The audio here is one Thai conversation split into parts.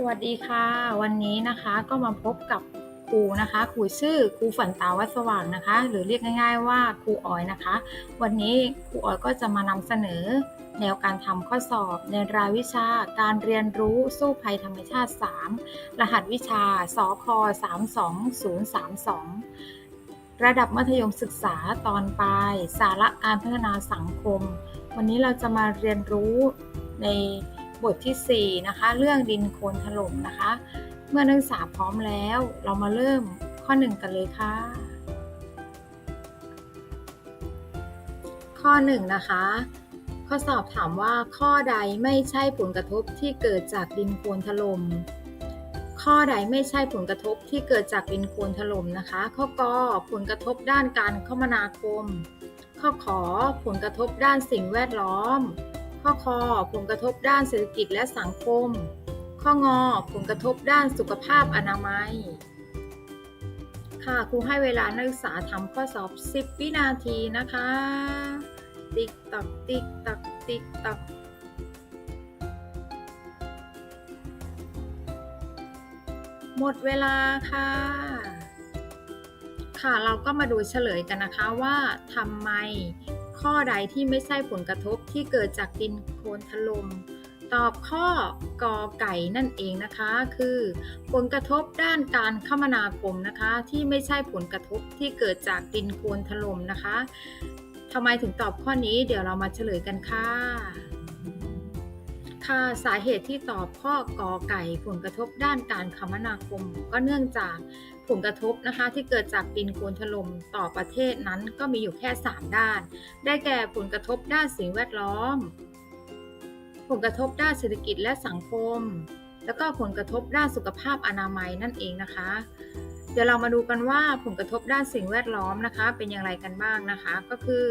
สวัสดีค่ะ วันนี้นะคะก็มาพบกับครูนะคะครูชื่อครูฝันตาวัดสว่างนะคะ หรือเรียกง่าย ๆ ว่าครูออยนะคะ วันนี้ครูออยก็จะมานำเสนอ แนวการทำข้อสอบในรายวิชาการเรียนรู้สู้ภัยธรรมชาติ 3 รหัสวิชาสค32032 ระดับมัธยมศึกษาตอนปลาย สาระการพัฒนาสังคม วันนี้เราจะมาเรียนรู้ใน บทที่ 4 นะคะ เรื่องดินโคลนถล่มนะคะ เมื่อนักศึกษาพร้อมแล้ว เรามาเริ่มข้อ 1 กันเลยค่ะ ข้อ 1 นะคะ ข้อสอบถามว่าข้อใดไม่ใช่ผลกระทบที่เกิดจากดินโคลนถล่มข้อใดไม่ใช่ผลกระทบที่เกิดจากดินโคลนถล่มนะคะ ข้อกอผลกระทบด้านการคมนาคม ข้อขอผลกระทบด้านสิ่งแวดล้อม ข้อคอผลกระทบด้านเศรษฐกิจและสังคม ข้องอผลกระทบด้านสุขภาพอนามัย ค่ะครูให้เวลานักศึกษาทำข้อสอบ 10 วินาทีนะคะ ติ๊กตักติ๊กตักติ๊กตักหมดเวลาค่ะ ค่ะเราก็มาดูเฉลยกันนะคะว่าทำไมข้อใดที่ไม่ใช่ผลกระทบ ที่เกิดจากดินโคลนถล่มตอบข้อกอไก่นั่นเองนะคะ คือ ผลกระทบด้านการคมนาคมนะคะ ที่ไม่ใช่ผลกระทบที่เกิดจากดินโคลนถล่มนะคะทำไมถึงตอบข้อนี้เดี๋ยวเรามาเฉลยกันค่ะ ค่ะสาเหตุที่ตอบข้อกอไก่ผลกระทบด้านการคมนาคม ก็เนื่องจาก ผลกระทบนะคะที่เกิดจากดินโคลนถล่มต่อประเทศนั้นก็มีอยู่แค่ 3 ด้าน ได้แก่ผลกระทบด้านสิ่งแวดล้อม ผลกระทบด้านเศรษฐกิจและสังคม แล้วก็ผลกระทบด้านสุขภาพอนามัยนั่นเองนะคะ เดี๋ยวเรามาดูกันว่าผลกระทบด้านสิ่งแวดล้อมนะคะ เป็นอย่างไรกันบ้างนะคะ ก็คือ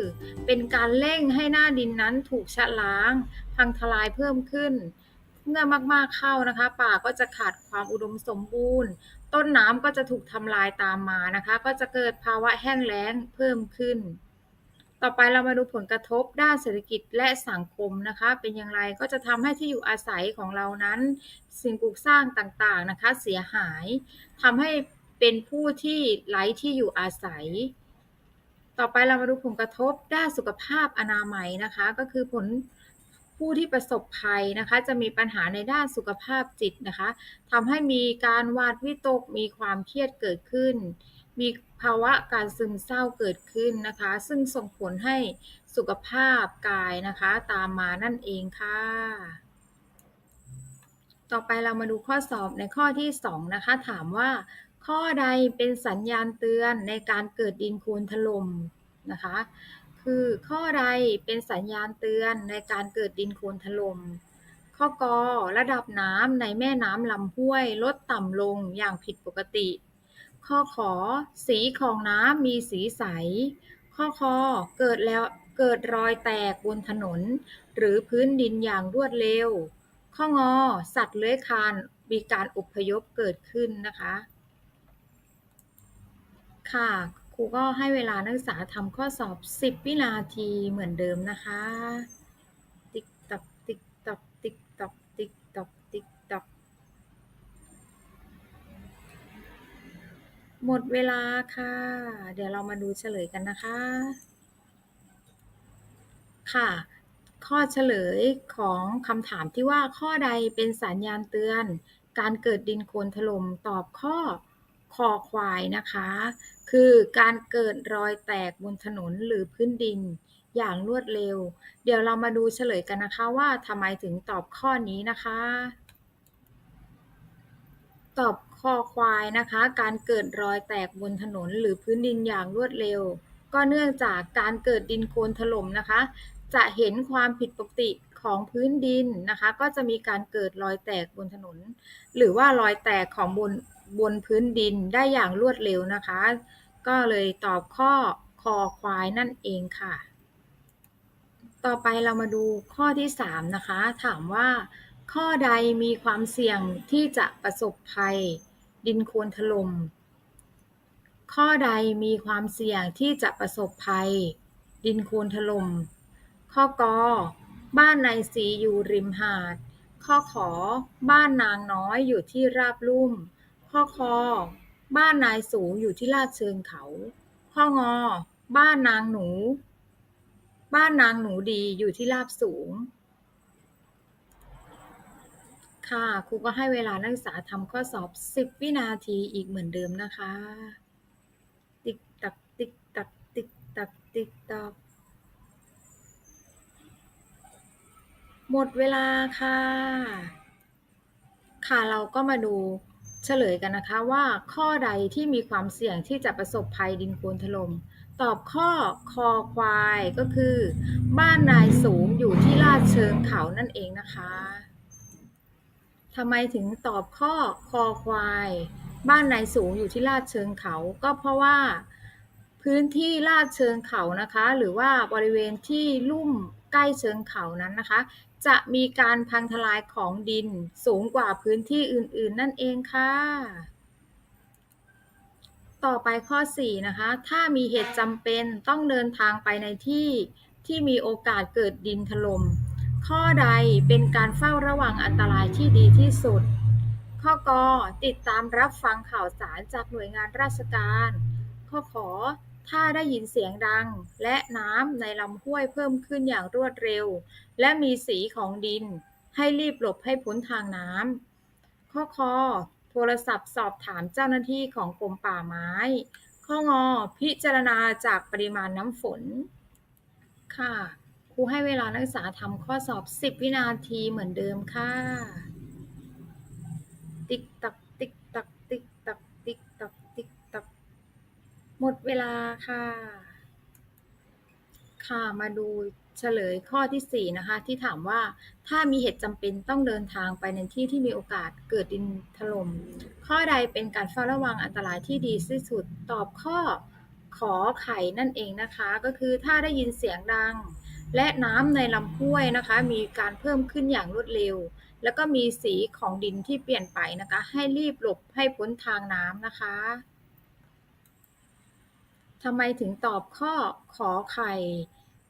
เป็นการเร่งให้หน้าดินนั้นถูกชะล้าง พังทลายเพิ่มขึ้นเมื่อมากๆเข้านะคะ ป่าก็จะขาดความอุดมสมบูรณ์ต้นน้ำก็จะถูกทำลายตามมานะคะ ก็จะเกิดภาวะแห้งแล้งเพิ่มขึ้น ต่อไปเรามาดูผลกระทบด้านเศรษฐกิจและสังคมนะคะ เป็นอย่างไรก็จะทำให้ที่อยู่อาศัยของเรานั้น สิ่งปลูกสร้างต่างๆนะคะ เสียหายทำให้เป็นผู้ที่ไร้ที่อยู่อาศัย ต่อไปเรามาดูผลกระทบด้านสุขภาพอนามัยนะคะ ก็คือผล ผู้ที่ประสบภัยนะคะ จะมีปัญหาในด้านสุขภาพจิตนะคะทำให้มีการวาดวิตกมีความเครียดเกิดขึ้น มีภาวะการซึมเศร้าเกิดขึ้นนะคะ ซึ่งส่งผลให้สุขภาพกายนะคะ ตามมานั่นเองค่ะ ต่อไปเรามาดูข้อสอบในข้อที่ 2 นะคะ ถามว่า ข้อใดเป็นสัญญาณเตือนในการเกิดดินโคลนถล่มนะคะ คือข้อใดเป็นสัญญาณเตือนในการเกิดดินโคลนถล่ม ข้อกอระดับน้ำในแม่น้ำลำห้วยลดต่ำลงอย่างผิดปกติ ข้อขอสีของน้ำมีสีใส ข้อคอเกิดแล้วเกิดรอยแตกบนถนน หรือพื้นดินอย่างรวดเร็ว ข้องอ สัตว์เลื้อยคลานมีการอพยพเกิดขึ้นนะคะ ค่ะ รูก็ให้เวลานักศึกษาทำข้อสอบ 10 วินาทีเหมือนเดิมนะคะ ติ๊กตักติ๊กตักติ๊กตักติ๊กตักติ๊กตักหมดเวลาค่ะ เดี๋ยวเรามาดูเฉลยกันนะคะ ค่ะ ข้อเฉลยของคำถามที่ว่าข้อใดเป็นสัญญาณเตือน การเกิดดินโคลนถล่มตอบข้อ คอควายนะคะ คือการเกิดรอยแตกบนถนนหรือพื้นดินอย่างรวดเร็ว เดี๋ยวเรามาดูเฉลยกันนะคะว่าทำไมถึงตอบข้อนี้นะคะ ตอบคอควายนะคะ การเกิดรอยแตกบนถนนหรือพื้นดินอย่างรวดเร็ว ก็เนื่องจากการเกิดดินโคลนถล่มนะคะ จะเห็นความผิดปกติของพื้นดินนะคะ ก็จะมีการเกิดรอยแตกบนถนน หรือว่ารอยแตกของบน บนพื้นดินได้อย่างรวดเร็วนะคะ ก็เลยตอบข้อคอควายนั่นเองค่ะ ต่อไปเรามาดูข้อที่ 3 นะคะ ถามว่า ข้อใดมีความเสี่ยงที่จะประสบภัยดินโคลนถล่มข้อใดมีความเสี่ยงที่จะประสบภัย ดินโคลนถล่มข้อกอบ้านในสีอยู่ริมหาด ข้อขอบ้านนางน้อยอยู่ที่ราบลุ่ม ข้อคอ บ้านนายสูงอยู่ที่ลาดเชิงเขาข้องอ บ้านนางหนู บ้านนางหนูดีอยู่ที่ราบสูง ค่ะครูก็ให้เวลานักศึกษาทำข้อสอบ 10 วินาทีอีกเหมือนเดิมนะคะ ติ๊กตักติ๊กตักติ๊กตักติ๊กตักหมดเวลาค่ะ ค่ะเราก็มาดู เฉลยกันนะคะว่าข้อใดที่มีความเสี่ยงที่จะประสบภัยดินโคลนถล่มตอบข้อคอควายก็คือ บ้านนายสูงอยู่ที่ลาดเชิงเขานั่นเองนะคะทำไมถึงตอบข้อคอควาย บ้านนายสูงอยู่ที่ลาดเชิงเขา ก็เพราะว่า พื้นที่ลาดเชิงเขานะคะ หรือว่าบริเวณที่ลุ่มใกล้เชิงเขานั้นนะคะ จะมีการพังทลายของดินสูงกว่าพื้นที่อื่น ๆ นั่นเองค่ะ ต่อไปข้อ 4 นะคะ ถ้ามีเหตุจำเป็นต้องเดินทางไปในที่ที่มีโอกาสเกิดดินถล่ม ข้อใดเป็นการเฝ้าระวังอันตรายที่ดีที่สุด ข้อกอติดตามรับฟังข่าวสารจากหน่วยงานราชการ ข้อขอ ถ้าได้ยินเสียงดัง และน้ำในลำห้วยเพิ่มขึ้นอย่างรวดเร็ว และมีสีของดิน ให้รีบหลบให้พ้นทางน้ำข้อคอโทรศัพท์สอบถามเจ้าหน้าที่ของกรมป่าไม้ ข้องอพิจารณาจากปริมาณน้ำฝน ค่ะครูให้เวลานักศึกษาทำข้อสอบ 10 วินาทีเหมือนเดิมค่ะ ติ๊กตัก เวลาค่ะ ค่ะ มาดูเฉลยข้อที่ 4 นะคะ ที่ถามว่าถ้ามีเหตุจำเป็นต้องเดินทางไปในที่ที่มีโอกาสเกิดดินถล่มข้อใดเป็นการเฝ้าระวังอันตรายที่ดีที่สุดตอบข้อขอไข่นั่นเองนะคะ ก็คือถ้าได้ยินเสียงดัง และน้ำในลำห้วยนะคะ มีการเพิ่มขึ้นอย่างรวดเร็ว แล้วก็มีสีของดินที่เปลี่ยนไปนะคะ ให้รีบหลบให้พ้นทางน้ำนะคะ ทำไมถึงตอบข้อขอไข่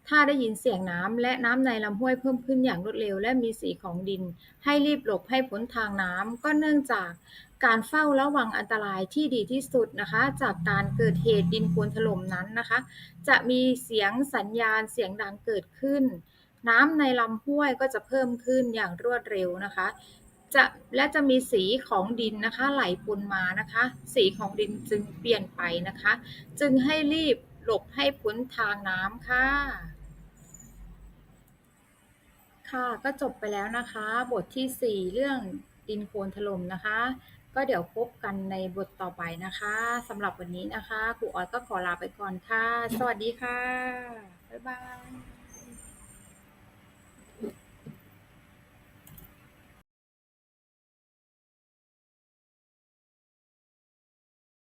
ถ้าได้ยินเสียงน้ำและน้ำในลำห้วยเพิ่มขึ้นอย่างรวดเร็ว และมีสีของดิน ให้รีบหลบให้พ้นทางน้ำก็เนื่องจากการเฝ้าระวังอันตรายที่ดีที่สุดนะคะ จากการเกิดเหตุดินโคลนถล่มนั้นนะคะ จะมีเสียงสัญญาณเสียงดังเกิดขึ้น น้ำในลำห้วยก็จะเพิ่มขึ้นอย่างรวดเร็วนะคะ จะและจะมีสีของดินนะคะ ไหลปนมานะคะ สีของดินจึงเปลี่ยนไปนะคะ จึงให้รีบหลบให้พ้นทางน้ำค่ะ ค่ะก็จบไปแล้วนะคะ บทที่ 4 เรื่องดินโคลนถล่มนะคะ ก็เดี๋ยวพบกันในบทต่อไปนะคะสำหรับวันนี้นะคะครูออสก็ขอลาไปก่อนค่ะ สวัสดีค่ะ บ๊ายบาย